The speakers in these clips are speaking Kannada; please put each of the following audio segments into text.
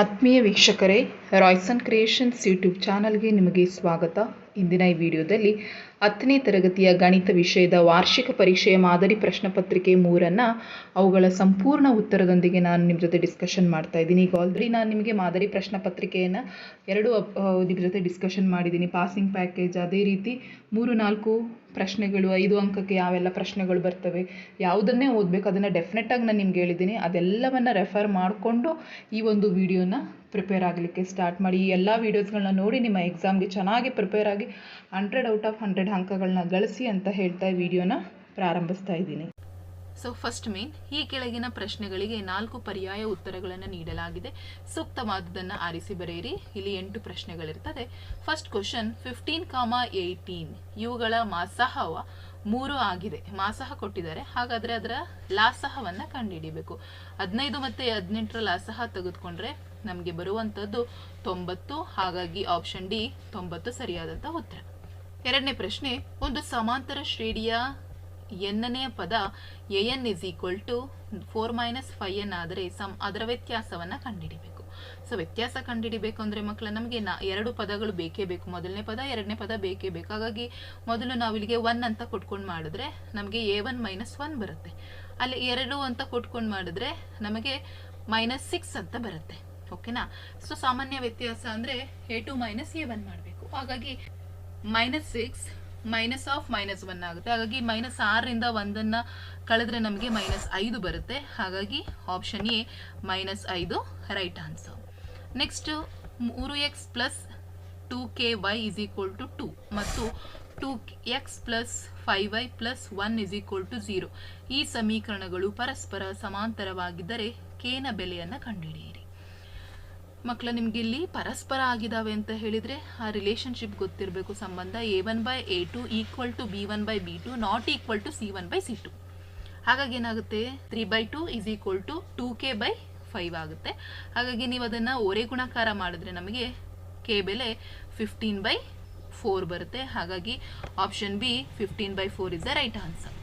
ಆತ್ಮೀಯ ವೀಕ್ಷಕರೇ ರಾಯ್ಸನ್ ಕ್ರಿಯೇಷನ್ಸ್ ಯೂಟ್ಯೂಬ್ ಚಾನಲ್ಗೆ ನಿಮಗೆ ಸ್ವಾಗತ. ಇಂದಿನ ಈ ವಿಡಿಯೋದಲ್ಲಿ ಹತ್ತನೇ ತರಗತಿಯ ಗಣಿತ ವಿಷಯದ ವಾರ್ಷಿಕ ಪರೀಕ್ಷೆಯ ಮಾದರಿ ಪ್ರಶ್ನೆ ಪತ್ರಿಕೆ ಮೂರನ್ನು ಅವುಗಳ ಸಂಪೂರ್ಣ ಉತ್ತರದೊಂದಿಗೆ ನಾನು ನಿಮ್ಮ ಜೊತೆ ಡಿಸ್ಕಷನ್ ಮಾಡ್ತಾ ಇದ್ದೀನಿ. ಈಗ ಆಲ್ರೆಡಿ ನಾನು ನಿಮಗೆ ಮಾದರಿ ಪ್ರಶ್ನೆ ಪತ್ರಿಕೆಯನ್ನು ಎರಡು ನಿಮ್ಮ ಜೊತೆ ಡಿಸ್ಕಷನ್ ಮಾಡಿದ್ದೀನಿ. ಪಾಸಿಂಗ್ ಪ್ಯಾಕೇಜ್ ಅದೇ ರೀತಿ ಮೂರು, ನಾಲ್ಕು ಪ್ರಶ್ನೆಗಳು, ಐದು ಅಂಕಕ್ಕೆ ಯಾವೆಲ್ಲ ಪ್ರಶ್ನೆಗಳು ಬರ್ತವೆ, ಯಾವುದನ್ನೇ ಓದಬೇಕು, ಅದನ್ನು ಡೆಫಿನೆಟಾಗಿ ನಾನು ನಿಮ್ಗೆ ಹೇಳಿದ್ದೀನಿ. ಅದೆಲ್ಲವನ್ನು ರೆಫರ್ ಮಾಡಿಕೊಂಡು ಈ ಒಂದು ವಿಡಿಯೋನ ಪ್ರಿಪೇರ್ ಆಗಲಿಕ್ಕೆ ಸ್ಟಾರ್ಟ್ ಮಾಡಿ. ಈ ಎಲ್ಲ ವೀಡಿಯೋಸ್ಗಳನ್ನ ನೋಡಿ ನಿಮ್ಮ ಎಕ್ಸಾಮ್ಗೆ ಚೆನ್ನಾಗಿ ಪ್ರಿಪೇರ್ ಆಗಿ ಹಂಡ್ರೆಡ್ ಔಟ್ ಆಫ್ ಹಂಡ್ರೆಡ್ ಅಂಕಗಳನ್ನ ಗಳಿಸಿ ಅಂತ ಹೇಳ್ತಾ ವಿಡಿಯೋನ ಪ್ರಾರಂಭಿಸ್ತಾ ಇದ್ದೀನಿ. ಸೊ ಫಸ್ಟ್ ಮೇನ್ ಈ ಕೆಳಗಿನ ಪ್ರಶ್ನೆಗಳಿಗೆ ನಾಲ್ಕು ಪರ್ಯಾಯ ಉತ್ತರಗಳನ್ನು ನೀಡಲಾಗಿದೆ. ಸೂಕ್ತವಾದದನ್ನು ಆರಿಸಿ ಬರೆಯಿರಿ. ಇಲ್ಲಿ ಎಂಟು ಪ್ರಶ್ನೆಗಳಿರ್ತದೆ. First question fifteen comma eighteen ಇವುಗಳ ಮಾಸಹವ ಮೂರು ಆಗಿದೆ. ಮಾಸಹ ಕೊಟ್ಟಿದ್ದಾರೆ. ಹಾಗಾದರೆ ಅದರ ಲಾಸಹವನ್ನು ಕಂಡುಹಿಡಿಬೇಕು. ಹದಿನೈದು ಮತ್ತು ಹದಿನೆಂಟರ ಲಾಸಹ ತೆಗೆದುಕೊಂಡ್ರೆ ನಮಗೆ ಬರುವಂಥದ್ದು ತೊಂಬತ್ತು. ಹಾಗಾಗಿ ಆಪ್ಷನ್ ಡಿ ತೊಂಬತ್ತು ಸರಿಯಾದಂಥ ಉತ್ತರ. ಎರಡನೇ ಪ್ರಶ್ನೆ, ಒಂದು ಸಮಾಂತರ ಶ್ರೇಣಿಯ ಎನ್ನನೆಯ ಪದ A N is equal to four minus five N ಆದರೆ ಸಮ್, ಅದರ ವ್ಯತ್ಯಾಸವನ್ನು ಕಂಡುಹಿಡಿಬೇಕು ಸೊ ವ್ಯತ್ಯಾಸ ಕಂಡುಹಿಡಿಬೇಕು ಅಂದರೆ ಮಕ್ಕಳ ನಮಗೆ ನಾ, ಎರಡು ಪದಗಳು ಬೇಕೇ ಬೇಕು. ಮೊದಲನೇ ಪದ, ಎರಡನೇ ಪದ ಬೇಕೇ ಬೇಕು. ಹಾಗಾಗಿ ಮೊದಲು ನಾವು ಇಲ್ಲಿಗೆ ಒನ್ ಅಂತ ಕೊಟ್ಕೊಂಡು ಮಾಡಿದ್ರೆ ನಮಗೆ ಎ ಒನ್ ಮೈನಸ್ ಒನ್ ಬರುತ್ತೆ. ಅಲ್ಲಿ ಎರಡು ಅಂತ ಕೊಟ್ಕೊಂಡು ಮಾಡಿದ್ರೆ ನಮಗೆ ಮೈನಸ್ ಸಿಕ್ಸ್ ಅಂತ ಬರುತ್ತೆ. ಓಕೆನಾ ಸೊ ಸಾಮಾನ್ಯ ವ್ಯತ್ಯಾಸ ಅಂದರೆ A two minus A one ಮಾಡಬೇಕು. ಹಾಗಾಗಿ minus six minus of minus one ಆಗುತ್ತೆ. ಹಾಗಾಗಿ ಮೈನಸ್ ಆರರಿಂದ ಒಂದನ್ನು ಕಳೆದ್ರೆ ನಮಗೆ ಮೈನಸ್ ಐದು ಬರುತ್ತೆ. ಹಾಗಾಗಿ ಆಪ್ಷನ್ ಎ ಮೈನಸ್ ಐದು ರೈಟ್ ಆನ್ಸರ್ ನೆಕ್ಸ್ಟ್ ಮೂರು X plus two K Y is equal to two ಮತ್ತು two X plus five Y plus one is equal to zero ಈ ಸಮೀಕರಣಗಳು ಪರಸ್ಪರ ಸಮಾಂತರವಾಗಿದ್ದರೆ ಕೇನ ಬೆಲೆಯನ್ನು ಕಂಡುಹಿಡಿಯಿರಿ. ಮಕ್ಕಳ ನಿಮ್ಗೆ ಇಲ್ಲಿ ಪರಸ್ಪರ ಆಗಿದಾವೆ ಅಂತ ಹೇಳಿದ್ರೆ ಆ ರಿಲೇಶನ್ಶಿಪ್ ಗೊತ್ತಿರಬೇಕು. ಸಂಬಂಧ A one by A two equal to B one by B two not equal to C one by C two ಹಾಗಾಗಿ ಏನಾಗುತ್ತೆ? Three by two is equal to two K by five ಆಗುತ್ತೆ. ಹಾಗಾಗಿ ನೀವು ಅದನ್ನು ಒರೆ ಗುಣಾಕಾರ ಮಾಡಿದ್ರೆ ನಮಗೆ ಕೆ ಬೆಲೆ ಫಿಫ್ಟೀನ್ ಬೈ ಫೋರ್ ಬರುತ್ತೆ. ಹಾಗಾಗಿ option B fifteen by four is the right answer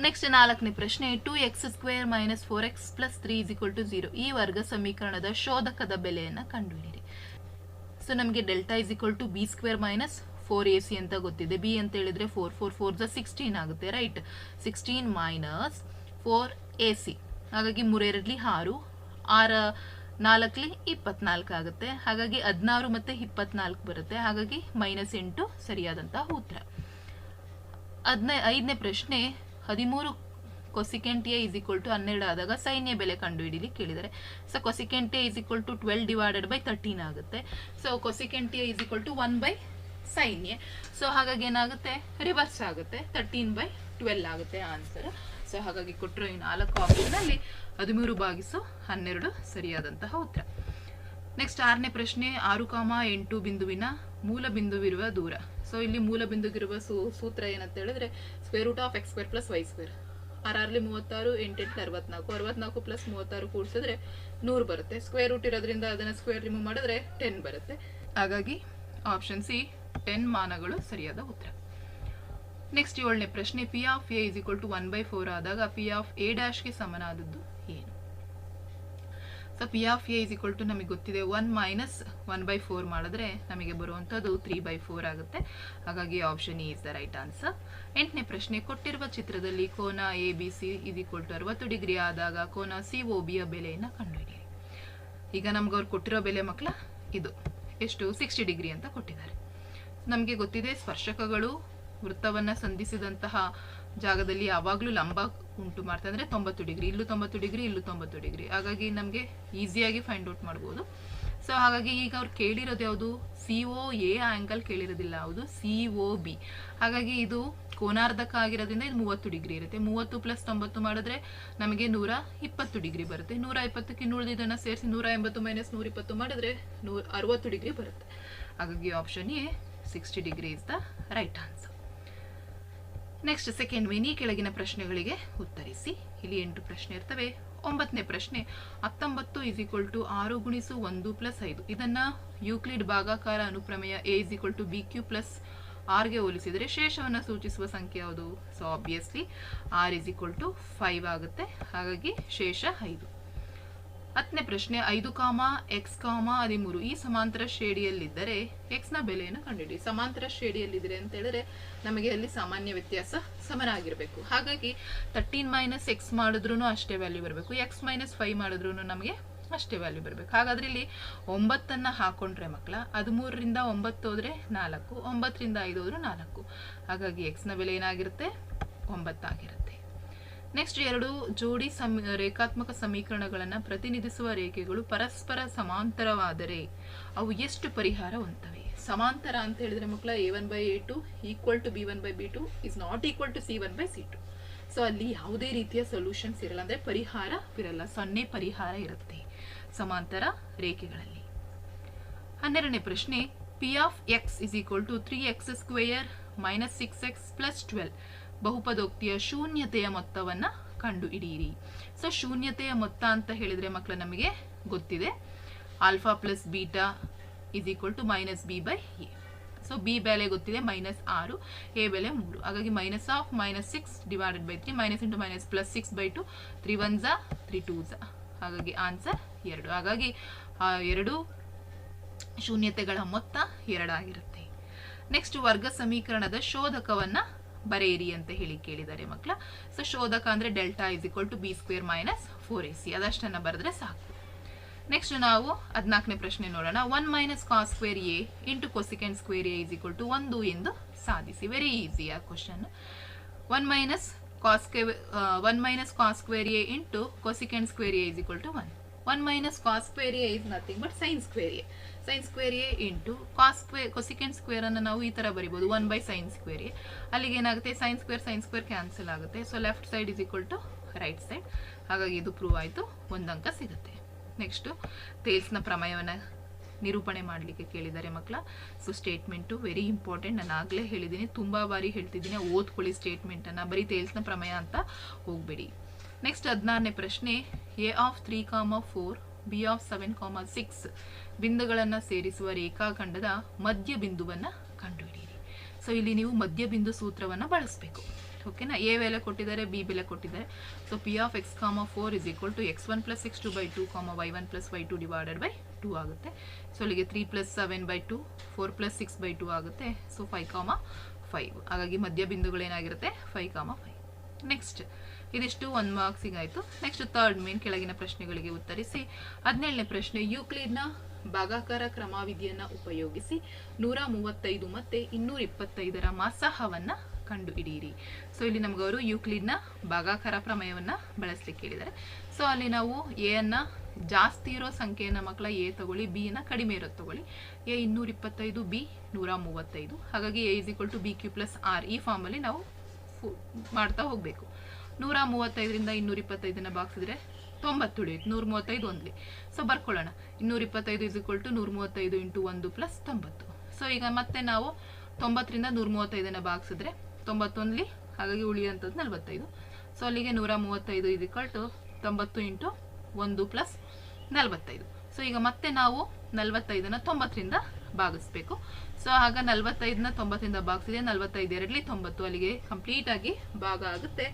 next ನಾಲ್ಕನೇ ಪ್ರಶ್ನೆ two x square minus four x plus three is equal to zero ಈ ವರ್ಗ ಸಮೀಕರಣದ ಶೋಧಕದ ಬೆಲೆಯನ್ನು ಕಂಡುಹಿಡಿಯಿರಿ. ಸೊ ನಮಗೆ delta is equal to b square minus four a c ಅಂತ ಗೊತ್ತಿದೆ. ಬಿ ಅಂತ ಹೇಳಿದ್ರೆ four four four the sixteen ಆಗುತ್ತೆ right sixteen minus four a c ಹಾಗಾಗಿ ಮೂರೆರಡ್ಲಿ ಆರು, ಆರ ನಾಲ್ಕಲಿ ಇಪ್ಪತ್ನಾಲ್ಕು ಆಗುತ್ತೆ. ಹಾಗಾಗಿ ಹದಿನಾರು ಮತ್ತು ಇಪ್ಪತ್ನಾಲ್ಕು ಬರುತ್ತೆ. ಹಾಗಾಗಿ ಮೈನಸ್ ಎಂಟು ಸರಿಯಾದಂತಹ ಉತ್ತರ. ಹದಿನೈ, ಐದನೇ ಪ್ರಶ್ನೆ ಹದಿಮೂರು cosecant a is equal to ಹನ್ನೆರಡು ಆದಾಗ ಸೈನ್ಯ ಬೆಲೆ ಕಂಡುಹಿಡೀಲಿ ಕೇಳಿದ್ದಾರೆ so cosecant a is equal to twelve divided by thirteen ಆಗುತ್ತೆ. So cosecant a is equal to one by sine a so ಹಾಗಾಗಿ ಏನಾಗುತ್ತೆ? ರಿವರ್ಸ್ ಆಗುತ್ತೆ. ತರ್ಟೀನ್ ಬೈ ಟ್ವೆಲ್ ಆಗುತ್ತೆ ಆನ್ಸರ್ ಸೊ ಹಾಗಾಗಿ ಕೊಟ್ಟರು ಈ ನಾಲ್ಕು ಆಪ್ಷನಲ್ಲಿ ಹದಿಮೂರು ಭಾಗಿಸು ಹನ್ನೆರಡು ಸರಿಯಾದಂತಹ ಉತ್ತರ. ನೆಕ್ಸ್ಟ್ ಆರನೇ ಪ್ರಶ್ನೆ, ಆರು ಕಾಮ ಎಂಟು ಬಿಂದುವಿನ ಮೂಲ ಬಿಂದುವಿರುವ ದೂರ. ಸೊ ಇಲ್ಲಿ ಮೂಲ ಬಿಂದುಗಿರುವ ಸೂ, ಸೂತ್ರ ಏನಂತ ಹೇಳಿದ್ರೆ square root of x square plus y square ಆರಾರ್ಲಿ ಮೂವತ್ತಾರು ಎಂಟೆಂಟು ಅರವತ್ನಾಲ್ಕು. ಅರವತ್ನಾಲ್ಕು ಪ್ಲಸ್ ಮೂವತ್ತಾರು ಕೂಡಿಸಿದ್ರೆ ನೂರು ಬರುತ್ತೆ. ಸ್ಕ್ವೇರ್ ರೂಟ್ ಇರೋದ್ರಿಂದ ಅದನ್ನು ಸ್ಕ್ವೇರ್ ರಿಮೂವ್ ಮಾಡಿದ್ರೆ ಟೆನ್ ಬರುತ್ತೆ. ಹಾಗಾಗಿ ಆಪ್ಷನ್ ಸಿ ಟೆನ್ ಮಾನಗಳು ಸರಿಯಾದ ಉತ್ತರ. ನೆಕ್ಸ್ಟ್ ಏಳನೇ ಪ್ರಶ್ನೆ p of a is equal to one by four ಆದಾಗ ಪಿ ಆಫ್ ಎ ಡ್ಯಾಶ್ಗೆ ಸಮನಾದದ್ದು so p of a is equal to ನಮಗೆ ಗೊತ್ತಿದೆ. One minus one by four ಮಾಡಿದ್ರೆ ನಮಗೆ ಬರುವಂಥದ್ದು ತ್ರೀ ಬೈ ಫೋರ್ ಆಗುತ್ತೆ. ಹಾಗಾಗಿ option E is the right answer ಎಂಟನೇ ಪ್ರಶ್ನೆ, ಕೊಟ್ಟಿರುವ ಚಿತ್ರದಲ್ಲಿ ಕೋನ A B C is equal to ಅರವತ್ತು ಡಿಗ್ರಿ ಆದಾಗ ಕೋನ ಸಿ ಒ ಬಿಯ ಬೆಲೆಯನ್ನು ಕಂಡುಹಿಡಿಯಿರಿ. ಈಗ ನಮ್ಗೆ ಅವ್ರು ಕೊಟ್ಟಿರೋ ಬೆಲೆ ಮಕ್ಕಳ ಇದು. ಎಷ್ಟು? ಸಿಕ್ಸ್ಟಿ ಡಿಗ್ರಿ ಅಂತ ಕೊಟ್ಟಿದ್ದಾರೆ. ನಮಗೆ ಗೊತ್ತಿದೆ ಸ್ಪರ್ಶಕಗಳು ವೃತ್ತವನ್ನು ಸಂಧಿಸಿದಂತಹ ಜಾಗದಲ್ಲಿ ಯಾವಾಗಲೂ ಲಂಬ ಉಂಟು ಮಾಡ್ತಾ ಅಂದರೆ ತೊಂಬತ್ತು ಡಿಗ್ರಿ, ಇಲ್ಲೂ ತೊಂಬತ್ತು ಡಿಗ್ರಿ, ಇಲ್ಲೂ ತೊಂಬತ್ತು ಡಿಗ್ರಿ. ಹಾಗಾಗಿ ನಮಗೆ ಈಸಿಯಾಗಿ ಫೈಂಡ್ ಔಟ್ ಮಾಡ್ಬೋದು. ಸೊ ಹಾಗಾಗಿ ಈಗ ಅವ್ರು ಕೇಳಿರೋದು ಯಾವುದು? ಸಿ ಒ ಎ ಆ್ಯಂಗಲ್ ಕೇಳಿರೋದಿಲ್ಲ ಯಾವುದು ಸಿ ಒ ಬಿ ಹಾಗಾಗಿ ಇದು ಕೋನಾರ್ಧಕ ಆಗಿರೋದ್ರಿಂದ ಇದು ಮೂವತ್ತು ಡಿಗ್ರಿ ಇರುತ್ತೆ. ಮೂವತ್ತು ಪ್ಲಸ್ ತೊಂಬತ್ತು ಮಾಡಿದ್ರೆ ನಮಗೆ ನೂರ ಇಪ್ಪತ್ತು ಡಿಗ್ರಿ ಬರುತ್ತೆ. ನೂರ ಇಪ್ಪತ್ತಕ್ಕೆ ಇನ್ನುಳಿದಿದ್ದನ್ನು ಸೇರಿಸಿ ನೂರ ಎಂಬತ್ತು ಮೈನಸ್ ನೂರ ಇಪ್ಪತ್ತು ಮಾಡಿದ್ರೆ ನೂರ ಅರವತ್ತು ಡಿಗ್ರಿ ಬರುತ್ತೆ. ಹಾಗಾಗಿ option A sixty degree is the right answer next second mini ಕೆಳಗಿನ ಪ್ರಶ್ನೆಗಳಿಗೆ ಉತ್ತರಿಸಿ. ಇಲ್ಲಿ ಎಂಟು ಪ್ರಶ್ನೆ ಇರ್ತವೆ. ಒಂಬತ್ತನೇ ಪ್ರಶ್ನೆ, ಹತ್ತೊಂಬತ್ತು ಇಸ್ ಈಕ್ವಲ್ ಟು ಆರು ಗುಣಿಸು ಒಂದು ಪ್ಲಸ್ ಐದು. ಇದನ್ನು ಯೂಕ್ಲಿಡ್ ಭಾಗಾಕಾರ ಅನುಪ್ರಮೇಯ a is equal to b q plus ಆರ್ಗೆ ಹೋಲಿಸಿದರೆ ಶೇಷವನ್ನು ಸೂಚಿಸುವ ಸಂಖ್ಯೆ ಯಾವುದು? So obviously r is equal to five ಆಗುತ್ತೆ. ಹಾಗಾಗಿ ಶೇಷ ಐದು. ಹತ್ತನೇ ಪ್ರಶ್ನೆ, ಐದು ಕಾಮ, ಎಕ್ಸ್ ಕಾಮ, ಹದಿಮೂರು. ಈ ಸಮಾಂತರ ಶ್ರೇಣಿಯಲ್ಲಿದ್ದರೆ ಎಕ್ಸ್ನ ಬೆಲೆಯನ್ನು ಕಂಡುಹಿಡಿ ಸಮಾಂತರ ಶ್ರೇಡಿಯಲ್ಲಿದ್ದರೆ ಅಂತ ಹೇಳಿದ್ರೆ ನಮಗೆ ಅಲ್ಲಿ ಸಾಮಾನ್ಯ ವ್ಯತ್ಯಾಸ ಸಮನಾಗಿರಬೇಕು. ಹಾಗಾಗಿ ತರ್ಟೀನ್ ಮೈನಸ್ ಎಕ್ಸ್ ಮಾಡಿದ್ರೂ ಅಷ್ಟೇ ವ್ಯಾಲ್ಯೂ ಬರಬೇಕು. ಎಕ್ಸ್ ಮೈನಸ್ ಫೈವ್ ಮಾಡಿದ್ರೂ ನಮಗೆ ಅಷ್ಟೇ ವ್ಯಾಲ್ಯೂ ಬರಬೇಕು. ಹಾಗಾದ್ರೆ ಇಲ್ಲಿ ಒಂಬತ್ತನ್ನು ಹಾಕೊಂಡ್ರೆ ಮಕ್ಕಳ, ಹದಿಮೂರರಿಂದ ಒಂಬತ್ತು ಹೋದರೆ ನಾಲ್ಕು, ಒಂಬತ್ತರಿಂದ ಐದು ಹೋದ್ರೆ ನಾಲ್ಕು. ಹಾಗಾಗಿ ಎಕ್ಸ್ನ ಬೆಲೆ ಏನಾಗಿರುತ್ತೆ? ಒಂಬತ್ತಾಗಿರುತ್ತೆ. ನೆಕ್ಸ್ಟ್ ಎರಡು ಜೋಡಿ ಸಮ, ರೇಖಾತ್ಮಕ ಸಮೀಕರಣಗಳನ್ನು ಪ್ರತಿನಿಧಿಸುವ ರೇಖೆಗಳು ಪರಸ್ಪರ ಸಮಾಂತರವಾದರೆ ಅವು ಎಷ್ಟು ಪರಿಹಾರ ಹೊಂದ್ತವೆ ಸಮಾಂತರ ಅಂತ ಹೇಳಿದ್ರೆ ಮಕ್ಕಳ a one by a two equal to b one by b two is not equal to c one by c two so ಅಲ್ಲಿ ಯಾವುದೇ ರೀತಿಯ ಸೊಲ್ಯೂಷನ್ಸ್ ಇರಲ್ಲ. ಅಂದರೆ ಪರಿಹಾರ ಇರಲ್ಲ ಸೊನ್ನೆ ಪರಿಹಾರ ಇರುತ್ತೆ ಸಮಾಂತರ ರೇಖೆಗಳಲ್ಲಿ. ಹನ್ನೆರಡನೇ ಪ್ರಶ್ನೆ p of x is equal to three x square minus six x plus twelve ಬಹುಪದೋಕ್ತಿಯ ಶೂನ್ಯತೆಯ ಮೊತ್ತವನ್ನು ಕಂಡು ಹಿಡಿಯಿರಿ ಸೊ, ಶೂನ್ಯತೆಯ ಮೊತ್ತ ಅಂತ ಹೇಳಿದರೆ ಮಕ್ಕಳು ನಮಗೆ ಗೊತ್ತಿದೆ. Alpha plus beta is equal to minus b by a. So, b ಬೆಲೆ ಗೊತ್ತಿದೆ, ಮೈನಸ್ ಆರು, ಎ ಬೆಲೆ ಮೂರು. ಹಾಗಾಗಿ minus of minus six divided by three, minus into minus plus six by two, three one Jha, three two ಝಾ. ಹಾಗಾಗಿ ಆನ್ಸರ್ ಎರಡು. ಹಾಗಾಗಿ ಎರಡು ಶೂನ್ಯತೆಗಳ ಮೊತ್ತ ಎರಡಾಗಿರುತ್ತೆ. ನೆಕ್ಸ್ಟ್ ವರ್ಗ ಸಮೀಕರಣದ ಶೋಧಕವನ್ನ ಬರೆಯಿರಿ ಅಂತ ಹೇಳಿ ಕೇಳಿದ್ದಾರೆ ಮಕ್ಕಳ. ಸೊ ಶೋಧಕ ಅಂದರೆ delta is equal to b square minus four a c ಅದಷ್ಟನ್ನು ಬರೆದ್ರೆ ಸಾಕು. ನೆಕ್ಸ್ಟ್ ನಾವು ಹದಿನಾಲ್ಕನೇ ಪ್ರಶ್ನೆ ನೋಡೋಣ. One minus cos square a into cosecant square a is equal to ಒಂದು ಎಂದು ಸಾಧಿಸಿ. Very easy a question one minus cos one minus cos square a into cosecant square a is equal to one one minus cos square a is nothing but sine square a sine square a into cos square cosecant ಸ್ಕ್ವೇರನ್ನು ನಾವು ಈ ಥರ ಬರಿಬೋದು. One by sine square a ಅಲ್ಲಿಗೆ ಏನಾಗುತ್ತೆ? Sine square sine square cancel ಆಗುತ್ತೆ. So left side is equal to right side ಹಾಗಾಗಿ ಇದು ಪ್ರೂವ್ ಆಯಿತು. ಒಂದು ಅಂಕ ಸಿಗುತ್ತೆ. ನೆಕ್ಸ್ಟು ತೇಲ್ಸ್ನ ಪ್ರಮೇಯವನ್ನು ನಿರೂಪಣೆ ಮಾಡಲಿಕ್ಕೆ ಕೇಳಿದ್ದಾರೆ ಮಕ್ಕಳ. ಸೊ ಸ್ಟೇಟ್ಮೆಂಟು ವೆರಿ ಇಂಪಾರ್ಟೆಂಟ್ ನಾನು ಆಗಲೇ ಹೇಳಿದ್ದೀನಿ ತುಂಬ ಬಾರಿ ಹೇಳ್ತಿದ್ದೀನಿ ಓದ್ಕೊಳ್ಳಿ ಸ್ಟೇಟ್ಮೆಂಟನ್ನು ಬರೀ ತೇಲ್ಸ್ನ ಪ್ರಮೇಯ ಅಂತ ಹೋಗಬೇಡಿ. ನೆಕ್ಸ್ಟ್ ಹದಿನಾರನೇ ಪ್ರಶ್ನೆ. A of three comma four b of seven comma six ಬಿಂದುಗಳನ್ನು ಸೇರಿಸುವ ರೇಖಾಖಂಡದ ಮಧ್ಯ ಬಿಂದುವನ್ನು ಕಂಡುಹಿಡಿಯಿರಿ. ಸೊ ಇಲ್ಲಿ ನೀವು ಮಧ್ಯ ಬಿಂದು ಸೂತ್ರವನ್ನು ಬಳಸಬೇಕು. ಓಕೆನಾ ಎ ಬೆಲೆ ಕೊಟ್ಟಿದ್ದಾರೆ ಬಿ ಬೆಲೆ ಕೊಟ್ಟಿದ್ದಾರೆ. So p of x comma four is equal to x one plus six two by two comma y one plus y two divided by two ಆಗುತ್ತೆ. ಸೊ ಅಲ್ಲಿಗೆ three plus seven by two four plus six by two ಆಗುತ್ತೆ. ಸೊ ಫೈವ್ ಕಾಮ ಫೈವ್ ಹಾಗಾಗಿ ಮಧ್ಯ ಬಿಂದುಗಳೇನಾಗಿರುತ್ತೆ ಫೈವ್ ಕಾಮ ಫೈವ್ ನೆಕ್ಸ್ಟ್ ಇದಿಷ್ಟು ಒನ್ ಮಾರ್ಕ್ಸಿಗೆ ಆಯಿತು. ನೆಕ್ಸ್ಟ್ ಥರ್ಡ್ ಮೇನ್ ಕೆಳಗಿನ ಪ್ರಶ್ನೆಗಳಿಗೆ ಉತ್ತರಿಸಿ. ಹದಿನೇಳನೇ ಪ್ರಶ್ನೆ ಯೂಕ್ಲಿಡ್ನ ಭಾಗಾಕಾರ ಕ್ರಮಾವಿಧಿಯನ್ನು ಉಪಯೋಗಿಸಿ ನೂರ ಮೂವತ್ತೈದು ಮತ್ತು ಇನ್ನೂರ ಇಪ್ಪತ್ತೈದರ ಮಾಸಾಹವನ್ನು ಕಂಡುಹಿಡಿಯಿರಿ. ಸೊ ಇಲ್ಲಿ ನಮ್ಗೆ ಅವರು ಯೂಕ್ಲಿಡ್ನ ಭಾಗಾಕಾರ ಪ್ರಮೇಯವನ್ನು ಬಳಸಲಿಕ್ಕೆ ಹೇಳಿದ್ದಾರೆ ಸೊ ಅಲ್ಲಿ ನಾವು ಎ ಅನ್ನ ಜಾಸ್ತಿ ಇರೋ ಸಂಖ್ಯೆಯನ್ನು ಮಕ್ಕಳ ಎ ತಗೊಳ್ಳಿ ಬಿ ನ ಕಡಿಮೆ ಇರೋದು ತಗೊಳ್ಳಿ. ಎ ಇನ್ನೂರ ಇಪ್ಪತ್ತೈದು ಬಿ ನೂರ ಮೂವತ್ತೈದು. ಹಾಗಾಗಿ a is equal to b q plus r ಈ ಫಾರ್ಮಲ್ಲಿ ನಾವು ಮಾಡ್ತಾ ಹೋಗಬೇಕು. ನೂರ ಮೂವತ್ತೈದರಿಂದ ಇನ್ನೂರ ಇಪ್ಪತ್ತೈದನ್ನು ಬಾಗಿಸಿದ್ರೆ ತೊಂಬತ್ತು ಉಳಿಯುತ್ತೆ ನೂರ ಮೂವತ್ತೈದು ಒಂದ್ಲಿ. ಸೊ ಬರ್ಕೊಳ್ಳೋಣ. ಇನ್ನೂರ ಇಪ್ಪತ್ತೈದು ಇಸ್ ಇಕ್ವಲ್ ಟು ನೂರ ಮೂವತ್ತೈದು ಇಂಟು ಒಂದು ಪ್ಲಸ್ ತೊಂಬತ್ತು. ಸೊ ಈಗ ಮತ್ತೆ ನಾವು ತೊಂಬತ್ತರಿಂದ ನೂರ ಮೂವತ್ತೈದನ್ನು ಭಾಗಿಸಿದ್ರೆ ತೊಂಬತ್ತೊಂದ್ಲಿ, ಹಾಗಾಗಿ ಉಳಿಯುವಂಥದ್ದು ನಲ್ವತ್ತೈದು. ಸೊ ಅಲ್ಲಿಗೆ ನೂರ ಮೂವತ್ತೈದು ಇಕ್ವಲ್ ಟು ತೊಂಬತ್ತು ಇಂಟು ಒಂದು ಪ್ಲಸ್ ನಲವತ್ತೈದು. ಸೊ ಈಗ ಮತ್ತೆ ನಾವು ನಲ್ವತ್ತೈದನ್ನು ತೊಂಬತ್ತರಿಂದ ಭಾಗಿಸ್ಬೇಕು. ಸೊ ಆಗ ನಲವತ್ತೈದನ್ನ ತೊಂಬತ್ತರಿಂದ ಭಾಗಿಸಿದೆ ನಲವತ್ತೈದು ಎರಡಲಿ ತೊಂಬತ್ತು ಅಲ್ಲಿಗೆ ಕಂಪ್ಲೀಟಾಗಿ ಭಾಗ ಆಗುತ್ತೆ.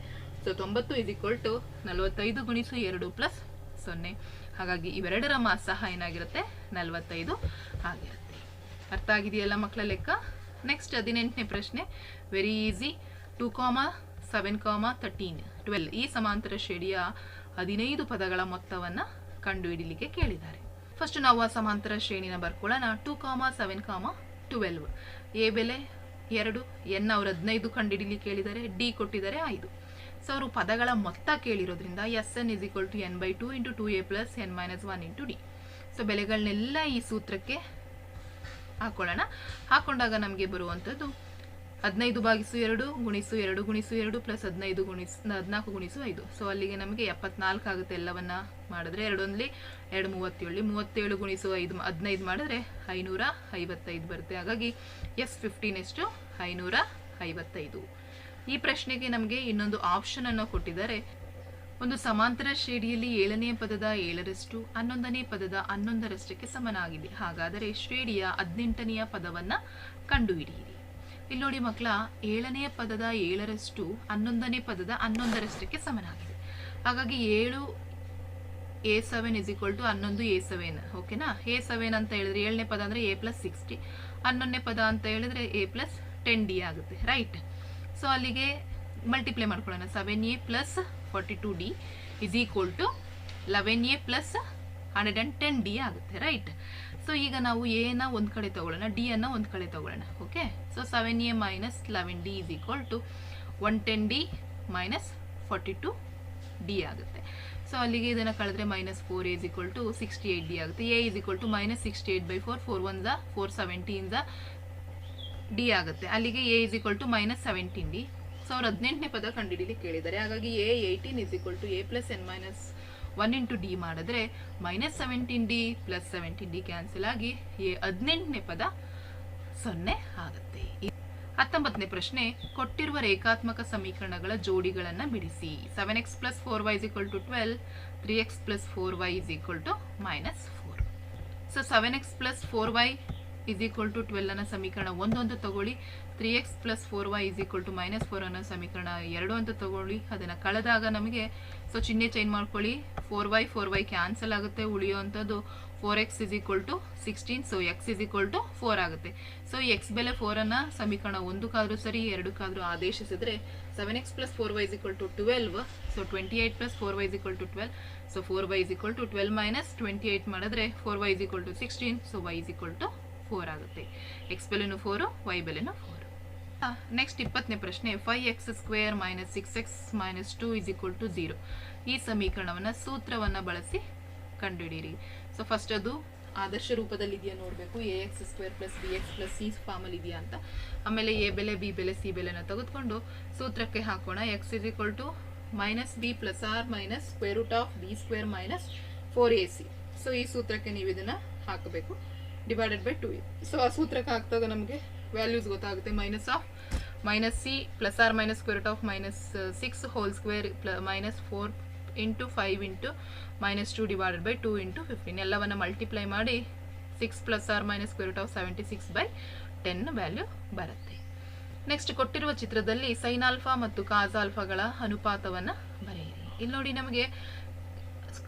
ಸೊ ತೊಂಬತ್ತು ಇಸ್ ಈಕ್ವಲ್ ಟು ನಲವತ್ತೈದು ಗುಣಿಸು ಎರಡು ಪ್ಲಸ್ ಸೊನ್ನೆ. ಹಾಗಾಗಿ ಇವೆರಡರ ಮಾಸಾಹ ಏನಾಗಿರುತ್ತೆ? ನಲವತ್ತೈದು ಆಗಿರುತ್ತೆ. ಅರ್ಥ ಆಗಿದೆಯಲ್ಲ ಮಕ್ಕಳ ಲೆಕ್ಕ? ನೆಕ್ಸ್ಟ್ ಹದಿನೆಂಟನೇ ಪ್ರಶ್ನೆ. Very easy two comma seven comma thirteen twelve ಈ ಸಮಾಂತರ ಶ್ರೇಣಿಯ ಹದಿನೈದು ಪದಗಳ ಮೊತ್ತವನ್ನು ಕಂಡುಹಿಡಿಲಿಕ್ಕೆ ಕೇಳಿದ್ದಾರೆ. ಫಸ್ಟ್ ನಾವು ಆ ಸಮಾಂತರ ಶ್ರೇಣಿನ ಬರ್ಕೊಳ್ಳೋಣ. Two comma seven comma twelve A ಬೆಲೆ? ಎರಡು. ಎನ್ ಅವರು ಹದಿನೈದು ಕಂಡುಹಿಡಿಲಿಕ್ಕೆ ಕೇಳಿದ್ದಾರೆ. ಡಿ ಕೊಟ್ಟಿದ್ದಾರೆ ಐದು. ಸೊ ಅವರು ಪದಗಳ ಮೊತ್ತ ಕೇಳಿರೋದ್ರಿಂದ s n is equal to n by two into two a plus n minus one into d. So ಬೆಲೆಗಳನ್ನೆಲ್ಲ ಈ ಸೂತ್ರಕ್ಕೆ ಹಾಕೊಳ್ಳೋಣ. ಹಾಕೊಂಡಾಗ ನಮಗೆ ಬರುವಂಥದ್ದು ಹದಿನೈದು ಭಾಗಿಸು ಎರಡು ಗುಣಿಸು ಎರಡು ಗುಣಿಸು ಎರಡು ಪ್ಲಸ್ ಹದಿನೈದು ಗುಣಿಸ್ ಹದಿನಾಲ್ಕು ಗುಣಿಸು ಐದು. ಸೊ ಅಲ್ಲಿಗೆ ನಮಗೆ ಎಪ್ಪತ್ನಾಲ್ಕು ಆಗುತ್ತೆ ಎಲ್ಲವನ್ನ ಮಾಡಿದ್ರೆ ಎರಡೊಂದ್ಲಿ ಎರಡು ಮೂವತ್ತೇಳು ಮೂವತ್ತೇಳು ಗುಣಿಸು ಐದು ಹದಿನೈದು ಮಾಡಿದ್ರೆ ಐನೂರ ಐವತ್ತೈದು ಬರುತ್ತೆ. ಹಾಗಾಗಿ ಎಸ್ ಫಿಫ್ಟೀನ್ ಎಷ್ಟು ಐನೂರ ಐವತ್ತೈದು. ಈ ಪ್ರಶ್ನೆಗೆ ನಮಗೆ ಇನ್ನೊಂದು ಆಪ್ಷನ್ ಅನ್ನು ಕೊಟ್ಟಿದ್ದಾರೆ. ಒಂದು ಸಮಾಂತರ ಶ್ರೇಣಿಯಲ್ಲಿ ಏಳನೇ ಪದದ ಏಳರಷ್ಟು, ಹನ್ನೊಂದನೇ ಪದದ ಹನ್ನೊಂದರಷ್ಟಕ್ಕೆ ಸಮನಾಗಿದೆ. ಹಾಗಾದರೆ ಶ್ರೇಣಿಯ ಹದಿನೆಂಟನೆಯ ಪದವನ್ನ ಕಂಡುಹಿಡಿಯಿರಿ. ಇಲ್ಲಿ ನೋಡಿ ಮಕ್ಕಳ ಏಳನೆಯ ಪದದ ಏಳರಷ್ಟು, ಹನ್ನೊಂದನೇ ಪದದ ಹನ್ನೊಂದರಷ್ಟಕ್ಕೆ ಸಮನಾಗಿದೆ. ಹಾಗಾಗಿ ಏಳು a seven is equal to ಹನ್ನೊಂದು ಎ ಸೆವೆನ್ ಓಕೆನಾ ಎ ಸೆವೆನ್ ಅಂತ ಹೇಳಿದ್ರೆ ಏಳನೇ ಪದ ಅಂದರೆ ಎ ಪ್ಲಸ್ ಸಿಕ್ಸ್ಟಿ ಹನ್ನೊಂದನೇ ಪದ ಅಂತ ಹೇಳಿದ್ರೆ ಎ ಪ್ಲಸ್ ಟೆನ್ ಡಿ ಆಗುತ್ತೆ ರೈಟ್ ಸೊ ಅಲ್ಲಿಗೆ ಮಲ್ಟಿಪ್ಲೈ ಮಾಡ್ಕೊಳ್ಳೋಣ. Seven a plus forty two d is equal to eleven a plus hundred and ten d ಆಗುತ್ತೆ ರೈಟ್ ಸೊ ಈಗ ನಾವು ಎನ ಒಂದು ಕಡೆ ತಗೊಳ್ಳೋಣ ಡಿ ಅನ್ನು ಒಂದು ಕಡೆ ತೊಗೊಳ್ಳೋಣ okay so seven a minus eleven d is equal to one ten d minus forty two d ಆಗುತ್ತೆ. ಸೊ ಅಲ್ಲಿಗೆ ಇದನ್ನು ಕಳೆದ್ರೆ minus four a is equal to sixty eight d ಆಗುತ್ತೆ. A is equal to minus sixty eight by four four one four seventeen ಝ d ಆಗುತ್ತೆ. ಅಲ್ಲಿಗೆ a is equal to minus seventeen d so ಅವ್ರು ಹದಿನೆಂಟನೇ ಪದ ಕಂಡುಹಿಡೀಲಿ ಕೇಳಿದ್ದಾರೆ ಹಾಗಾಗಿ a eighteen is equal to a plus n minus one into d ಮಾಡಿದ್ರೆ minus seventeen d plus seventeen d cancel ಆಗಿ ಎ ಹದಿನೆಂಟನೇ ಪದ ಸೊನ್ನೆ ಆಗುತ್ತೆ. ಹತ್ತೊಂಬತ್ತನೇ ಪ್ರಶ್ನೆ, ಕೊಟ್ಟಿರುವ ರೇಖಾತ್ಮಕ ಸಮೀಕರಣಗಳ ಜೋಡಿಗಳನ್ನು ಬಿಡಿಸಿ. Seven x plus four y is equal to twelve three x plus four y is equal to minus four so seven x plus four y is equal to twelve ಅನ್ನೋ ಸಮೀಕರಣ ಒಂದೊಂದು ತಗೊಳ್ಳಿ. Three x plus four y is equal to minus four ಅನ್ನೋ ಸಮೀಕರಣ ಎರಡು ಅಂತ ತಗೊಳ್ಳಿ. ಅದನ್ನು ಕಳೆದಾಗ ನಮಗೆ ಸೊ ಚಿಹ್ನೆ ಚೇಂಜ್ ಮಾಡ್ಕೊಳ್ಳಿ. Four y four y cancel ಆಗುತ್ತೆ, ಉಳಿಯುವಂಥದ್ದು four x is equal to sixteen so x is equal to four ಆಗುತ್ತೆ. ಸೊ ಎಕ್ಸ್ ಬೆಲೆ ಫೋರನ್ನು ಸಮೀಕರಣ ಒಂದಕ್ಕಾದರೂ ಸರಿ, ಎರಡಕ್ಕಾದರೂ ಆದೇಶಿಸಿದ್ರೆ seven x plus four y is equal to twelve so twenty eight plus four y is equal to twelve so four y is equal to twelve minus twenty eight ಮಾಡಿದ್ರೆ four y is equal to sixteen so y is equal to four ಆಗುತ್ತೆ. ಎಕ್ಸ್ ಬೆಲೆನು ಫೋರು ವೈ ಬೆಲೆನೂ ಫೋರು ನೆಕ್ಸ್ಟ್ ಇಪ್ಪತ್ತನೇ ಪ್ರಶ್ನೆ five x square minus six x minus two is equal to zero ಈ ಸಮೀಕರಣವನ್ನು ಸೂತ್ರವನ್ನು ಬಳಸಿ ಕಂಡುಹಿಡಿಯಿರಿ. ಸೊ ಫಸ್ಟ್ ಅದು ಆದರ್ಶ ರೂಪದಲ್ಲಿ ಇದೆಯಾ ನೋಡಬೇಕು a x square plus b x plus c ಫಾರ್ಮಲ್ಲಿ ಇದೆಯಾ ಅಂತ. ಆಮೇಲೆ ಎ ಬೆಲೆ ಬಿ ಬೆಲೆ ಸಿ ಬೆಲೆನ ತೆಗೆದುಕೊಂಡು ಸೂತ್ರಕ್ಕೆ ಹಾಕೋಣ. X is equal to minus b plus r minus square root of b square minus four a c so ಈ ಸೂತ್ರಕ್ಕೆ ನೀವು ಇದನ್ನು ಹಾಕಬೇಕು. Divided by two a so ಆ ಸೂತ್ರಕ್ಕೆ ಹಾಕಿದಾಗ ನಮಗೆ ವ್ಯಾಲ್ಯೂಸ್ ಗೊತ್ತಾಗುತ್ತೆ. Minus of minus c plus r minus square of minus six whole square ಪ್ಲ minus four into five into minus two divided by two into fifteen ಎಲ್ಲವನ್ನು ಮಲ್ಟಿಪ್ಲೈ ಮಾಡಿ six plus R minus square of seventy six by ten value ಬರುತ್ತೆ. ನೆಕ್ಸ್ಟ್ ಕೊಟ್ಟಿರುವ ಚಿತ್ರದಲ್ಲಿ ಸೈನ್ ಆಲ್ಫಾ ಮತ್ತು ಕಾಜ್ ಆಲ್ಫಾಗಳ ಅನುಪಾತವನ್ನು ಬರೆಯಿರಿ. ಇಲ್ಲಿ ನೋಡಿ ನಮಗೆ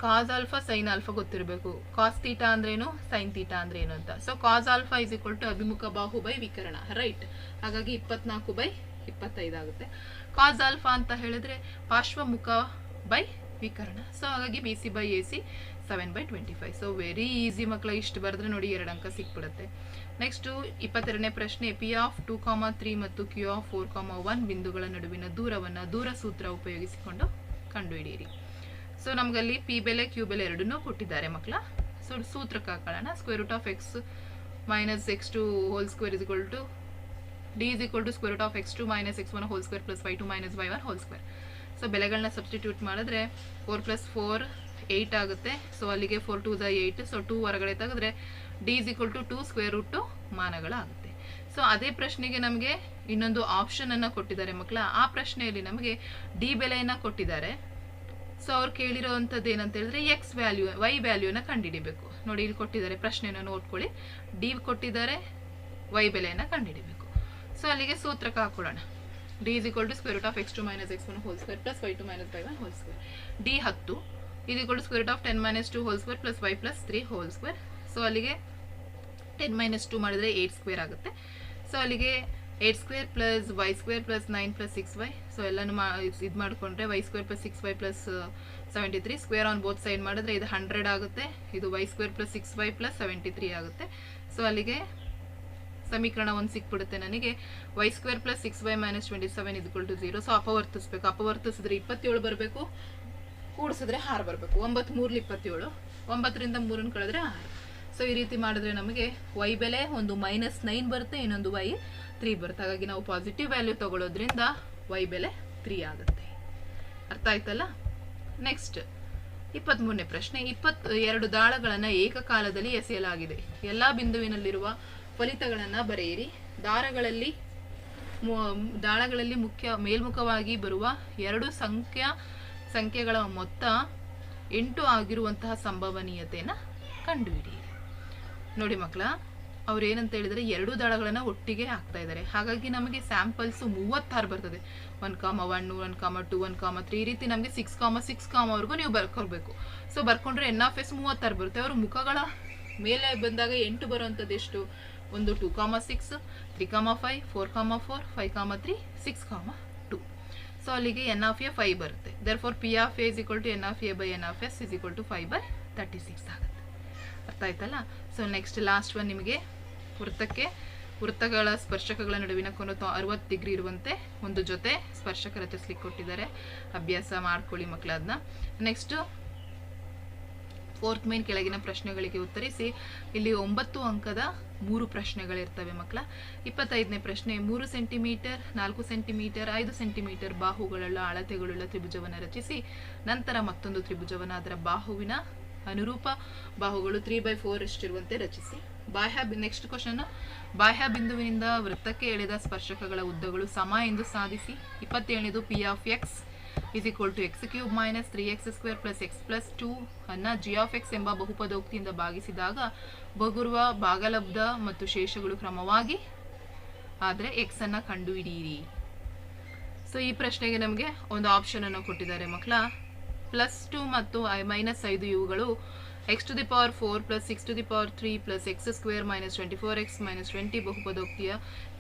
ಕಾಸ್ ಆಲ್ಫಾ ಸೈನ್ ಆಲ್ಫಾ ಗೊತ್ತಿರಬೇಕು. ಕಾಸ್ ತೀಟಾ ಅಂದ್ರೇನು? ಸೈನ್ ತೀಟಾ ಅಂದ್ರೇನು ಅಂತ. So cos alpha is equal to ಅಭಿಮುಖ ಬಾಹು ಬೈ ವಿಕರಣ ರೈಟ್ ಹಾಗಾಗಿ ಇಪ್ಪತ್ನಾಲ್ಕು ಬೈ ಇಪ್ಪತ್ತೈದು ಆಗುತ್ತೆ. ಕಾಸ್ ಆಲ್ಫಾ ಅಂತ ಹೇಳಿದ್ರೆ ಪಾರ್ಶ್ವಮುಖ ಬೈ ವಿಕರಣ. ಸೊ ಹಾಗಾಗಿ b c by a c seven by twenty five so very easy ಮಕ್ಕಳ ಇಷ್ಟು ಬರೆದ್ರೆ ನೋಡಿ ಎರಡು ಅಂಕ ಸಿಕ್ಬಿಡುತ್ತೆ. ನೆಕ್ಸ್ಟು ಇಪ್ಪತ್ತೆರಡನೇ ಪ್ರಶ್ನೆ P of two comma three ಮತ್ತು Q of four comma one ಬಿಂದುಗಳ ನಡುವಿನ ದೂರವನ್ನು ದೂರ ಸೂತ್ರ ಉಪಯೋಗಿಸಿಕೊಂಡು ಕಂಡುಹಿಡಿಯಿರಿ. ಸೊ ನಮಗಲ್ಲಿ ಪಿ ಬೆಲೆ ಕ್ಯೂ ಬೆಲೆ ಎರಡನ್ನೂ ಕೊಟ್ಟಿದ್ದಾರೆ ಮಕ್ಕಳ. ಸೊ ಸೂತ್ರಕ್ಕೆ ಹಾಕೊಳ್ಳೋಣ square root of x minus x two whole square is equal to d is equal to square root of x two minus x one whole square plus y two minus y one whole square so ಬೆಲೆಗಳನ್ನ ಸಬ್ಸ್ಟಿಟ್ಯೂಟ್ ಮಾಡಿದ್ರೆ ಫೋರ್ ಪ್ಲಸ್ ಫೋರ್ ಏಯ್ಟ್ ಆಗುತ್ತೆ. ಸೊ ಅಲ್ಲಿಗೆ four to the eight so two ಹೊರಗಡೆ ತೆಗೆದ್ರೆ D is equal to two square root two ಮಾನಗಳಾಗುತ್ತೆ. So ಅದೇ ಪ್ರಶ್ನೆಗೆ ನಮಗೆ ಇನ್ನೊಂದು ಆಪ್ಷನನ್ನು ಕೊಟ್ಟಿದ್ದಾರೆ ಮಕ್ಕಳ. ಆ ಪ್ರಶ್ನೆಯಲ್ಲಿ ನಮಗೆ ಡಿ ಬೆಲೆಯನ್ನು ಕೊಟ್ಟಿದ್ದಾರೆ. ಸೊ ಅವ್ರು ಕೇಳಿರೋವಂಥದ್ದು ಏನಂತ ಹೇಳಿದ್ರೆ ಎಕ್ಸ್ ವ್ಯಾಲ್ಯೂ ವೈ ವ್ಯಾಲ್ಯೂನ ಕಂಡುಹಿಡಿಬೇಕು ನೋಡಿ, ಇಲ್ಲಿ ಕೊಟ್ಟಿದ್ದಾರೆ ಪ್ರಶ್ನೆನ ನೋಡ್ಕೊಳ್ಳಿ. ಡಿ ಕೊಟ್ಟಿದ್ದಾರೆ ವೈ ಬೆಲೆಯನ್ನು ಕಂಡುಹಿಡಿಬೇಕು ಸೊ ಅಲ್ಲಿಗೆ ಸೂತ್ರಕ್ಕೆ ಹಾಕೊಳ್ಳೋಣ. D is equal to square root of x two minus x one whole square plus y two minus by one whole square d ಹತ್ತು ಇದು equal to square root of ten minus two whole square plus y plus three whole square so ಅಲ್ಲಿಗೆ ಟೆನ್ ಮೈನಸ್ ಟು ಮಾಡಿದ್ರೆ ಏಯ್ಟ್ ಸ್ಕ್ವೇರ್ ಆಗುತ್ತೆ. ಸೊ ಅಲ್ಲಿಗೆ eight square plus y square plus nine plus six y so ಎಲ್ಲನೂ ಮಾ ಇದು ಮಾಡಿಕೊಂಡ್ರೆ y square plus six y plus seventy three square on both side ಮಾಡಿದ್ರೆ ಇದು ಹಂಡ್ರೆಡ್ ಆಗುತ್ತೆ. ಇದು y square plus six y plus seventy three ಆಗುತ್ತೆ. ಸೊ ಅಲ್ಲಿಗೆ ಸಮೀಕರಣ ಒಂದು ಸಿಕ್ಬಿಡುತ್ತೆ ನನಗೆ. Y square plus six y minus twenty seven ಇದ್ಕೊಳ್ to zero so ಅಪವರ್ತಿಸ್ಬೇಕು. ಅಪವರ್ತಿಸಿದ್ರೆ ಇಪ್ಪತ್ತೇಳು ಬರಬೇಕು. ಕೂಡಿಸಿದ್ರೆ ಆರು ಬರಬೇಕು. ಒಂಬತ್ತು ಮೂರಲ್ಲಿ ಇಪ್ಪತ್ತೇಳು. ಒಂಬತ್ತರಿಂದ ಮೂರನ್ನು ಕಳೆದ್ರೆ ಆರು. ಸೊ ಈ ರೀತಿ ಮಾಡಿದ್ರೆ ನಮಗೆ ವೈ ಬೆಲೆ ಒಂದು ಮೈನಸ್ ನೈನ್ ಬರುತ್ತೆ, ಇನ್ನೊಂದು ವೈ ತ್ರೀ ಬರುತ್ತೆ. ಹಾಗಾಗಿ ನಾವು ಪಾಸಿಟಿವ್ ವ್ಯಾಲ್ಯೂ ತಗೊಳ್ಳೋದ್ರಿಂದ ವೈ ಬೆಲೆ ತ್ರೀ ಆಗುತ್ತೆ. ಅರ್ಥ ಆಯ್ತಲ್ಲ? ನೆಕ್ಸ್ಟ್ ಇಪ್ಪತ್ತ್ಮೂರನೇ ಪ್ರಶ್ನೆ. ಇಪ್ಪತ್ತು, ಎರಡು ದಾಳಗಳನ್ನು ಏಕಕಾಲದಲ್ಲಿ ಎಸೆಯಲಾಗಿದೆ. ಎಲ್ಲ ಬಿಂದುವಿನಲ್ಲಿರುವ ಫಲಿತಗಳನ್ನು ಬರೆಯಿರಿ. ದಾರಗಳಲ್ಲಿ ದಾಳಗಳಲ್ಲಿ ಮುಖ್ಯ, ಮೇಲ್ಮುಖವಾಗಿ ಬರುವ ಎರಡು ಸಂಖ್ಯಾ, ಸಂಖ್ಯೆಗಳ ಮೊತ್ತ ಎಂಟು ಆಗಿರುವಂತಹ ಸಂಭವನೀಯತೆಯನ್ನು ಕಂಡುಹಿಡಿಯಿರಿ. ನೋಡಿ ಮಕ್ಕಳ ಅವ್ರು ಏನಂತ ಹೇಳಿದರೆ ಎರಡು ದಳಗಳನ್ನು ಒಟ್ಟಿಗೆ ಹಾಕ್ತಾ ಇದ್ದಾರೆ. ಹಾಗಾಗಿ ನಮಗೆ ಸ್ಯಾಂಪಲ್ಸು ಮೂವತ್ತಾರು ಬರ್ತದೆ. One comma one one comma two one comma three ಈ ರೀತಿ ನಮಗೆ ಸಿಕ್ಸ್ ಕಾಮ ಸಿಕ್ಸ್ ಕಾಮವರೆಗೂ ನೀವು ಬರ್ಕೊಳ್ಬೇಕು. ಸೊ ಬರ್ಕೊಂಡ್ರೆ ಎನ್ ಆಫ್ ಎಸ್ ಮೂವತ್ತಾರು ಬರುತ್ತೆ. ಅವರು ಮುಖಗಳ ಮೇಲೆ ಬಂದಾಗ ಎಂಟು ಬರುವಂಥದ್ದು ಎಷ್ಟು? ಒಂದು two comma six three comma five four comma four five comma three six comma two so ಅಲ್ಲಿಗೆ ಎನ್ ಆಫ್ ಎ ಫೈವ್ ಬರುತ್ತೆ. Therefore P of A is equal to n of A by n of S is equal to five by thirty six ಆಗುತ್ತೆ. ಅರ್ಥ ಆಯ್ತಲ್ಲ? ಸೊ ನೆಕ್ಸ್ಟ್ ಲಾಸ್ಟ್ ಒನ್ ನಿಮಗೆ ವೃತ್ತಕ್ಕೆ ವೃತ್ತಗಳ ಸ್ಪರ್ಶಕಗಳ ನಡುವಿನ ಕೊನೆ ಅರವತ್ತು ಡಿಗ್ರಿ ಇರುವಂತೆ ಒಂದು ಜೊತೆ ಸ್ಪರ್ಶಕ ರಚಿಸ್ಲಿಕ್ಕೆ ಕೊಟ್ಟಿದ್ದಾರೆ. ಅಭ್ಯಾಸ ಮಾಡ್ಕೊಳ್ಳಿ ಮಕ್ಕಳು ಅದನ್ನ ನೆಕ್ಸ್ಟು ಫೋರ್ತ್ ಮೇನ್ ಕೆಳಗಿನ ಪ್ರಶ್ನೆಗಳಿಗೆ ಉತ್ತರಿಸಿ. ಇಲ್ಲಿ ಒಂಬತ್ತು ಅಂಕದ ಮೂರು ಪ್ರಶ್ನೆಗಳಿರ್ತವೆ ಮಕ್ಕಳ ಇಪ್ಪತ್ತೈದನೇ ಪ್ರಶ್ನೆ, ಮೂರು ಸೆಂಟಿಮೀಟರ್, ನಾಲ್ಕು ಸೆಂಟಿಮೀಟರ್, ಐದು ಸೆಂಟಿಮೀಟರ್ ಬಾಹುಗಳುಳ್ಳ ಅಳತೆಗಳುಳ್ಳ ತ್ರಿಭುಜವನ್ನು ರಚಿಸಿ, ನಂತರ ಮತ್ತೊಂದು ತ್ರಿಭುಜವನ್ನು ಅದರ ಬಾಹುವಿನ ಅನುರೂಪ, ಬಾಹುಗಳು ತ್ರೀ ಬೈ ಫೋರ್ ಇಷ್ಟಿರುವಂತೆ ರಚಿಸಿ. ಬಾಹ್ಯ ನೆಕ್ಸ್ಟ್ ಕ್ವಶನ್ ಬಾಹ್ಯ ಬಿಂದುವಿನಿಂದ ವೃತ್ತಕ್ಕೆ ಎಳೆದ ಸ್ಪರ್ಶಕಗಳ ಉದ್ದಗಳು ಸಮ ಎಂದು ಸಾಧಿಸಿ ಇಪ್ಪತ್ತೇಳನೇದು P of x is equal to x cube minus three x square plus x plus two ಅನ್ನು ಜಿ ಆಫ್ ಎಕ್ಸ್ ಎಂಬ ಬಹುಪದೋಕ್ತಿಯಿಂದ ಭಾಗಿಸಿದಾಗ ಬಗುರುವ ಭಾಗಲಬ್ಧ ಮತ್ತು ಶೇಷಗಳು ಕ್ರಮವಾಗಿ ಆದರೆ ಎಕ್ಸ್ ಅನ್ನ ಕಂಡುಹಿಡಿಯಿರಿ. ಸೊ ಈ ಪ್ರಶ್ನೆಗೆ ನಮಗೆ ಒಂದು ಆಪ್ಷನ್ ಅನ್ನು ಕೊಟ್ಟಿದ್ದಾರೆ ಮಕ್ಕಳ. ಪ್ಲಸ್ ಟು ಮತ್ತು ಐ ಮೈನಸ್ ಐದು ಇವುಗಳು x to the power four plus six to the power three plus x square minus twenty four x minus twenty ಬಹುಪದೋಕ್ತಿಯ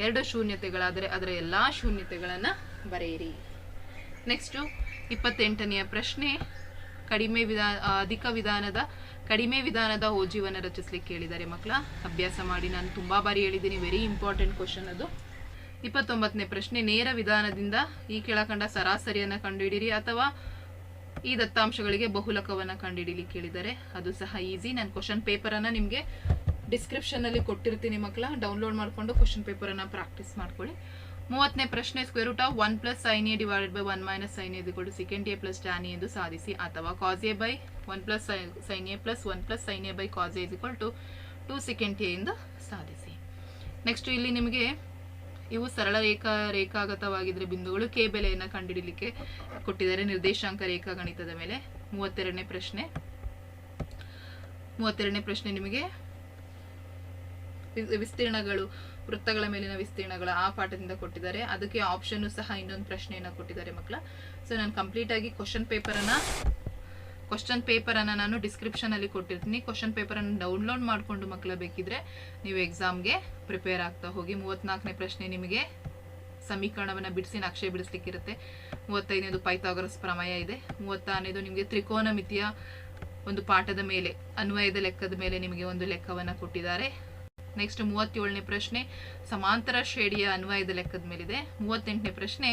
ಎರಡು ಶೂನ್ಯತೆಗಳಾದರೆ ಅದರ ಎಲ್ಲಾ ಶೂನ್ಯತೆಗಳನ್ನು ಬರೆಯಿರಿ. ನೆಕ್ಸ್ಟು ಇಪ್ಪತ್ತೆಂಟನೆಯ ಪ್ರಶ್ನೆ, ಕಡಿಮೆ ವಿಧಾ ಅಧಿಕ ವಿಧಾನದ, ಕಡಿಮೆ ವಿಧಾನದ ಓಜೀವನ ರಚಿಸ್ಲಿಕ್ಕೆ ಕೇಳಿದ್ದಾರೆ ಮಕ್ಕಳ. ಅಭ್ಯಾಸ ಮಾಡಿ, ನಾನು ತುಂಬ ಬಾರಿ ಹೇಳಿದ್ದೀನಿ ವೆರಿ ಇಂಪಾರ್ಟೆಂಟ್ ಕ್ವಶನ್ ಅದು. ಇಪ್ಪತ್ತೊಂಬತ್ತನೇ ಪ್ರಶ್ನೆ, ನೇರ ವಿಧಾನದಿಂದ ಈ ಕೆಳಕಂಡ ಸರಾಸರಿಯನ್ನು ಕಂಡುಹಿಡಿಯಿರಿ, ಅಥವಾ ಈ ದತ್ತಾಂಶಗಳಿಗೆ ಬಹುಲಕವನ್ನು ಕಂಡುಹಿಡಿಲಿಕ್ಕೆ ಕೇಳಿದ್ದಾರೆ ಅದು ಸಹ ಈಸಿ ನಾನು ಕ್ವಶನ್ ಪೇಪರನ್ನು ನಿಮಗೆ ಡಿಸ್ಕ್ರಿಪ್ಷನಲ್ಲಿ ಕೊಟ್ಟಿರ್ತೀನಿ ಮಕ್ಕಳ. ಡೌನ್ಲೋಡ್ ಮಾಡಿಕೊಂಡು ಕ್ವಶನ್ ಪೇಪರನ್ನು ಪ್ರಾಕ್ಟೀಸ್ ಮಾಡ್ಕೊಳ್ಳಿ. ಮೂವತ್ತನೇ ಪ್ರಶ್ನೆ square root of one plus sine A divided by one minus sine A to second A plus tan ಎಂದು ಸಾಧಿಸಿ ಅಥವಾ cos A by one plus sine A plus one plus sine A by cos A is to to second A ಎಂದು ಸಾಧಿಸಿ. ನೆಕ್ಸ್ಟ್ ಇಲ್ಲಿ ನಿಮಗೆ ಇವು ಸರಳ ರೇಖಾ ರೇಖಾಗತವಾಗಿದ್ರೆ ಬಿಂದುಗಳು ಕೆ ಬೆಲೆಯನ್ನು ಕಂಡುಹಿಡಲಿಕ್ಕೆ ಕೊಟ್ಟಿದ್ದಾರೆ ನಿರ್ದೇಶಾಂಕ ರೇಖಾ ಗಣಿತದ ಮೇಲೆ. ಮೂವತ್ತೆರಡನೇ ಪ್ರಶ್ನೆ. ಮೂವತ್ತೆರಡನೇ ಪ್ರಶ್ನೆ ನಿಮಗೆ. ವಿಸ್ತೀರ್ಣಗಳು, ವೃತ್ತಗಳ ಮೇಲಿನ ವಿಸ್ತೀರ್ಣಗಳ ಆ ಪಾಠದಿಂದ ಕೊಟ್ಟಿದ್ದಾರೆ. ಅದಕ್ಕೆ ಆಪ್ಷನ್ ಸಹ ಇನ್ನೊಂದು ಪ್ರಶ್ನೆಯನ್ನು ಕೊಟ್ಟಿದ್ದಾರೆ ಮಕ್ಕಳ. ಸೊ ನಾನು ಕಂಪ್ಲೀಟ್ ಆಗಿ ಕ್ವಶನ್ ಪೇಪರನ್ನು ಕ್ವಶನ್ ಪೇಪರನ್ನು ನಾನು ಡಿಸ್ಕ್ರಿಪ್ಷನಲ್ಲಿ ಕೊಟ್ಟಿರ್ತೀನಿ. ಕ್ವಶನ್ ಪೇಪರನ್ನು ಡೌನ್ಲೋಡ್ ಮಾಡಿಕೊಂಡು ಮಕ್ಕಳ ಬೇಕಿದ್ರೆ ನೀವು ಎಕ್ಸಾಮ್ಗೆ ಪ್ರಿಪೇರ್ ಆಗ್ತಾ ಹೋಗಿ. ಮೂವತ್ತ್ನಾಲ್ಕನೇ ಪ್ರಶ್ನೆ ನಿಮಗೆ ಸಮೀಕರಣವನ್ನು ಬಿಡಿಸಿ, ನಕ್ಷೆ ಬಿಡಿಸ್ಲಿಕ್ಕಿರುತ್ತೆ. ಮೂವತ್ತೈದನೇದು ಪೈಥಾಗರಸ್ ಪ್ರಮೇಯ ಇದೆ. ಮೂವತ್ತಾರನೇದು ನಿಮಗೆ ತ್ರಿಕೋನ ಮಿತಿಯ ಒಂದು ಪಾಠದ ಮೇಲೆ, ಅನ್ವಯದ ಲೆಕ್ಕದ ಮೇಲೆ ನಿಮಗೆ ಒಂದು ಲೆಕ್ಕವನ್ನು ಕೊಟ್ಟಿದ್ದಾರೆ. ನೆಕ್ಸ್ಟ್ ಮೂವತ್ತೇಳನೇ ಪ್ರಶ್ನೆ, ಸಮಾಂತರ ಶ್ರೇಣಿಯ ಅನ್ವಯದ ಲೆಕ್ಕದ ಮೇಲಿದೆ. ಮೂವತ್ತೆಂಟನೇ ಪ್ರಶ್ನೆ,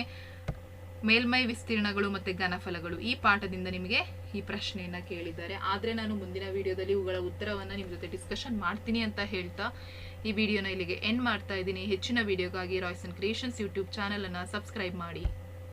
ಮೇಲ್ಮೈ ವಿಸ್ತೀರ್ಣಗಳು ಮತ್ತು ಘನಫಲಗಳು. ಈ ಪಾಠದಿಂದ ನಿಮಗೆ ಈ ಪ್ರಶ್ನೆಯನ್ನು ಕೇಳಿದ್ದಾರೆ. ಆದರೆ ನಾನು ಮುಂದಿನ ವಿಡಿಯೋದಲ್ಲಿ ಇವುಗಳ ಉತ್ತರವನ್ನು ನಿಮ್ಮ ಜೊತೆ ಡಿಸ್ಕಷನ್ ಮಾಡ್ತೀನಿ ಅಂತ ಹೇಳ್ತಾ ಈ ವಿಡಿಯೋನ ಇಲ್ಲಿಗೆ ಎಂಡ್ ಮಾಡ್ತಾ ಇದ್ದೀನಿ. ಹೆಚ್ಚಿನ ವಿಡಿಯೋಗಾಗಿ ರಾಯ್ಸನ್ ಕ್ರಿಯೇಷನ್ಸ್ ಯೂಟ್ಯೂಬ್ ಚಾನಲನ್ನು ಸಬ್ಸ್ಕ್ರೈಬ್ ಮಾಡಿ.